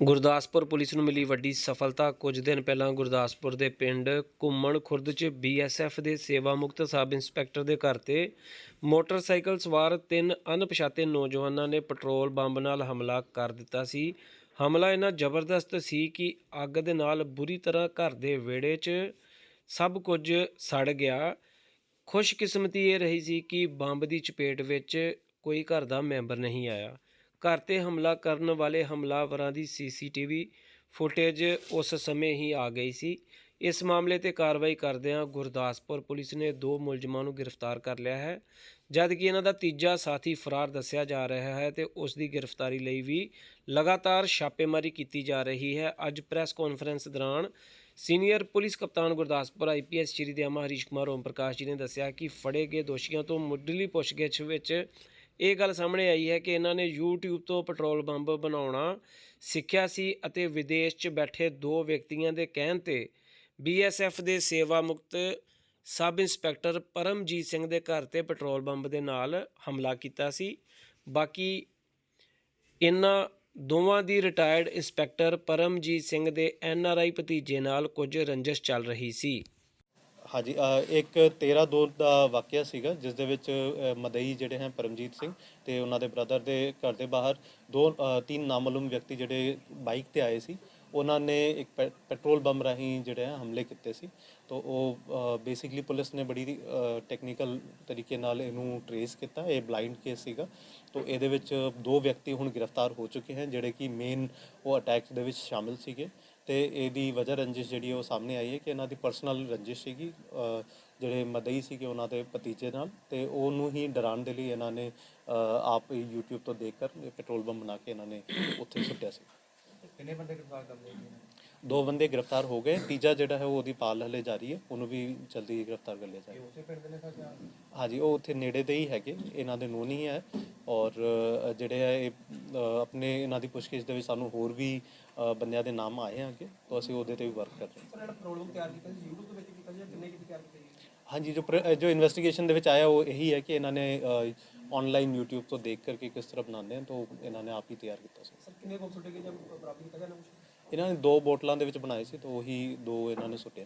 Gurdaspur police ਨੂੰ ਮਿਲੀ ਵੱਡੀ ਸਫਲਤਾ। ਕੁਝ ਦਿਨ ਪਹਿਲਾਂ ਗੁਰਦਾਸਪੁਰ ਦੇ ਪਿੰਡ ਘੁੰਮਣ ਖੁਰਦ 'ਚ ਬੀਐਸਐਫ ਦੇ ਸੇਵਾ ਮੁਕਤ ਸਬ ਇੰਸਪੈਕਟਰ ਦੇ ਘਰ ਤੇ ਮੋਟਰਸਾਈਕਲ ਸਵਾਰ ਤਿੰਨ ਅਣਪਛਾਤੇ ਨੌਜਵਾਨਾਂ ਨੇ ਪੈਟਰੋਲ ਬੰਬ ਨਾਲ ਹਮਲਾ ਕਰ ਦਿੱਤਾ ਸੀ। ਹਮਲਾ ਇੰਨਾ ਜ਼ਬਰਦਸਤ ਸੀ ਕਿ ਅੱਗ ਦੇ ਨਾਲ ਬੁਰੀ ਤਰ੍ਹਾਂ ਘਰ ਦੇ ਵਿਹੜੇ 'ਚ ਸਭ ਕੁਝ ਸੜ ਗਿਆ। ਖੁਸ਼ਕਿਸਮਤੀ ਇਹ ਰਹੀ ਸੀ ਕਿ ਬੰਬ ਦੀ ਚਪੇਟ ਵਿੱਚ ਕੋਈ ਘਰ ਦਾ ਮੈਂਬਰ ਨਹੀਂ ਆਇਆ। ਘਰ ਤੇ ਹਮਲਾ ਕਰਨ ਵਾਲੇ ਹਮਲਾਵਰਾਂ ਦੀ ਸੀਸੀਟੀਵੀ ਫੁਟੇਜ ਉਸ ਸਮੇਂ ਹੀ ਆ ਗਈ ਸੀ। ਇਸ ਮਾਮਲੇ ਤੇ ਕਾਰਵਾਈ ਕਰਦਿਆਂ ਗੁਰਦਾਸਪੁਰ ਪੁਲਿਸ ਨੇ ਦੋ ਮੁਲਜ਼ਮਾਂ ਨੂੰ ਗ੍ਰਿਫਤਾਰ ਕਰ ਲਿਆ ਹੈ। ਜਦਕਿ ਇਹਨਾਂ ਦਾ ਤੀਜਾ ਸਾਥੀ ਫਰਾਰ ਦੱਸਿਆ ਜਾ ਰਿਹਾ ਹੈ ਤੇ ਉਸ ਦੀ ਗ੍ਰਿਫਤਾਰੀ ਲਈ ਵੀ ਲਗਾਤਾਰ ਛਾਪੇਮਾਰੀ ਕੀਤੀ ਜਾ ਰਹੀ ਹੈ। ਅੱਜ ਪ੍ਰੈਸ ਕਾਨਫਰੰਸ ਦੌਰਾਨ ਸੀਨੀਅਰ ਪੁਲਿਸ ਕਪਤਾਨ ਗੁਰਦਾਸਪੁਰ ਆਈਪੀਐਸ ਸ਼੍ਰੀ ਦਿਆਮਾ, ਹਰੀਸ਼ ਕੁਮਾਰ, ਓਮ ਪ੍ਰਕਾਸ਼ ਜੀ ਨੇ ਦੱਸਿਆ ਕਿ ਫੜੇ ਗਏ ਦੋਸ਼ੀਆਂ ਤੋਂ ਮੁੱਢਲੀ ਪੁੱਛਗਿੱਛ ਵਿੱਚ ਇਹ ਗੱਲ ਸਾਹਮਣੇ ਆਈ ਹੈ ਕਿ ਇਹਨਾਂ ਨੇ YouTube ਤੋਂ ਪੈਟਰੋਲ ਬੰਬ ਬਣਾਉਣਾ ਸਿੱਖਿਆ ਸੀ ਅਤੇ ਵਿਦੇਸ਼ 'ਚ ਬੈਠੇ ਦੋ ਵਿਅਕਤੀਆਂ ਦੇ ਕਹਿਣ ਤੇ BSF ਦੇ ਸੇਵਾ ਮੁਕਤ ਸਬ ਇੰਸਪੈਕਟਰ ਪਰਮਜੀਤ ਸਿੰਘ ਦੇ ਘਰ ਤੇ ਪੈਟਰੋਲ ਬੰਬ ਦੇ ਨਾਲ ਹਮਲਾ ਕੀਤਾ ਸੀ। ਬਾਕੀ ਇਹਨਾਂ ਦੋਵਾਂ ਦੀ ਰਿਟਾਇਰਡ ਇੰਸਪੈਕਟਰ ਪਰਮਜੀਤ ਸਿੰਘ ਦੇ ਐਨਆਰਆਈ ਭਤੀਜੇ ਨਾਲ ਕੁਝ ਰੰਜਿਸ਼ ਚੱਲ ਰਹੀ ਸੀ। ਹਾਂਜੀ ਅ, ਇੱਕ 13 ਦੋ ਦਾ ਵਾਕਿਆ ਸੀਗਾ ਜਿਸ ਦੇ ਵਿੱਚ ਅ, ਮਦਈ ਜਿਹੜੇ ਹੈ ਪਰਮਜੀਤ ਸਿੰਘ ਤੇ ਉਹਨਾਂ ਦੇ ਬ੍ਰਦਰ ਦੇ ਘਰ ਦੇ ਬਾਹਰ ਦੋ ਅ, ਤਿੰਨ ਨਾਮਾਲੂਮ ਵਿਅਕਤੀ ਜਿਹੜੇ ਬਾਈਕ ਤੇ ਆਏ ਸੀ ਉਹਨਾਂ ਨੇ ਇੱਕ ਪੈ- ਪੈਟਰੋਲ ਬੰਬ ਰਾਹੀਂ ਜਿਹੜੇ ਹੈ ਹਮਲੇ ਕੀਤੇ ਸੀ। ਤੋਂ ਉਹ ਬੇਸਿਕਲੀ ਪੁਲਿਸ ਨੇ ਬੜੀ ਟੈਕਨੀਕਲ ਤਰੀਕੇ ਨਾਲ ਇਹਨੂੰ ਟਰੇਸ ਕੀਤਾ ਇਹ ਬਲਾਈਂਡ ਕੇਸ ਸੀਗਾ। ਤੋਂ ਇਹਦੇ ਵਿੱਚ ਦੋ ਵਿਅਕਤੀ ਹੁਣ ਗ੍ਰਿਫਤਾਰ ਹੋ ਚੁੱਕੇ ਹਨ ਜਿਹੜੇ ਕਿ ਮੇਨ ਉਹ ਅਟੈਕ ਦੇ ਵਿੱਚ ਸ਼ਾਮਿਲ ਸੀਗੇ। ਤੇ ਇਹਦੀ ਵਜ੍ਹਾ ਰੰਜਿਸ਼ ਜਿਹੜੀ ਉਹ ਸਾਹਮਣੇ ਆਈ ਹੈ ਕਿ ਇਹਨਾਂ ਦੀ ਪਰਸਨਲ ਰੰਜਿਸ਼ ਸੀਗੀ ਜਿਹੜੇ ਮਦਈ ਸੀਗੇ ਉਹਨਾਂ ਦੇ ਭਤੀਜੇ ਨਾਲ ਤੇ ਉਹਨੂੰ ਹੀ ਡਰਾਉਣ ਦੇ ਲਈ ਇਹਨਾਂ ਨੇ ਆਪ YouTube ਤੋਂ ਦੇਖ ਕਰ ਪੈਟਰੋਲ ਬੰਬ ਬਣਾ ਕੇ ਇਹਨਾਂ ਨੇ ਉੱਥੇ ਸੁੱਟਿਆ ਸੀ। ਕਿੰਨੇ ਬੰਦੇ ਗ੍ਰਿਫਤਾਰ ਕਰ ਲਏ ਦੋ ਬੰਦੇ ਗ੍ਰਿਫਤਾਰ ਹੋ ਗਏ ਤੀਜਾ ਜਿਹੜਾ ਹੈ ਉਹ ਉਹਦੀ ਪਾਲ ਹਲੇ ਜਾਰੀ ਹੈ ਉਹਨੂੰ ਵੀ ਜਲਦੀ ਗ੍ਰਿਫਤਾਰ ਕਰ ਲਿਆ ਜਾਏਗਾ ਨੇ ਹਾਂਜੀ ਉਹ ਉੱਥੇ ਨੇੜੇ ਦੇ ਹੀ ਹੈਗੇ ਇਹਨਾਂ ਦੇ ਨੂੰਹ ਨਹੀਂ ਹੈ। ਔਰ ਜਿਹੜੇ ਹੈ ਇਹ ਆਪਣੇ ਇਹਨਾਂ ਦੀ ਪੁੱਛਗਿੱਛ ਦੇ ਵਿੱਚ ਸਾਨੂੰ ਹੋਰ ਵੀ ਬੰਦਿਆਂ ਦੇ ਨਾਮ ਆਏ ਆ ਅੱਗੇ ਤਾਂ ਅਸੀਂ ਉਹਦੇ ਤੇ ਵੀ ਵਰਕ ਕਰ ਰਹੇ ਹਾਂ। ਸਰ ਜਿਹੜਾ ਪ੍ਰੋਬਲਮ ਤਿਆਰ ਕੀਤਾ ਸੀ YouTube ਦੇ ਵਿੱਚ ਕੀਤਾ ਸੀ ਜਾਂ ਕਿੰਨੇ ਕਿਤੇ ਤਿਆਰ ਕੀਤਾ ਜੀ ਹਾਂਜੀ ਜੋ ਜੋ ਇਨਵੈਸਟੀਗੇਸ਼ਨ ਦੇ ਵਿੱਚ ਆਇਆ ਉਹ ਇਹੀ ਹੈ ਕਿ ਇਹਨਾਂ ਨੇ ਆਨਲਾਈਨ YouTube ਤੋਂ ਦੇਖ ਕਰਕੇ ਕਿਸ ਤਰ੍ਹਾਂ ਬਣਾਉਂਦੇ ਹਨ ਤਾਂ ਇਹਨਾਂ ਨੇ ਆਪ ਹੀ ਤਿਆਰ ਕੀਤਾ ਸੀ। ਸਰ ਕਿੰਨੇ ਸੁੱਟੇ ਗਏ ਜਾਂ ਬਰਾਬਰ ਕੀਤਾ ਜਾਂ ਇਹਨਾਂ ਨੇ ਦੋ ਬੋਟਲਾਂ ਦੇ ਵਿੱਚ ਬਣਾਏ ਸੀ ਤਾਂ ਉਹੀ ਦੋ ਇਹਨਾਂ ਨੇ ਸੁੱਟਿਆ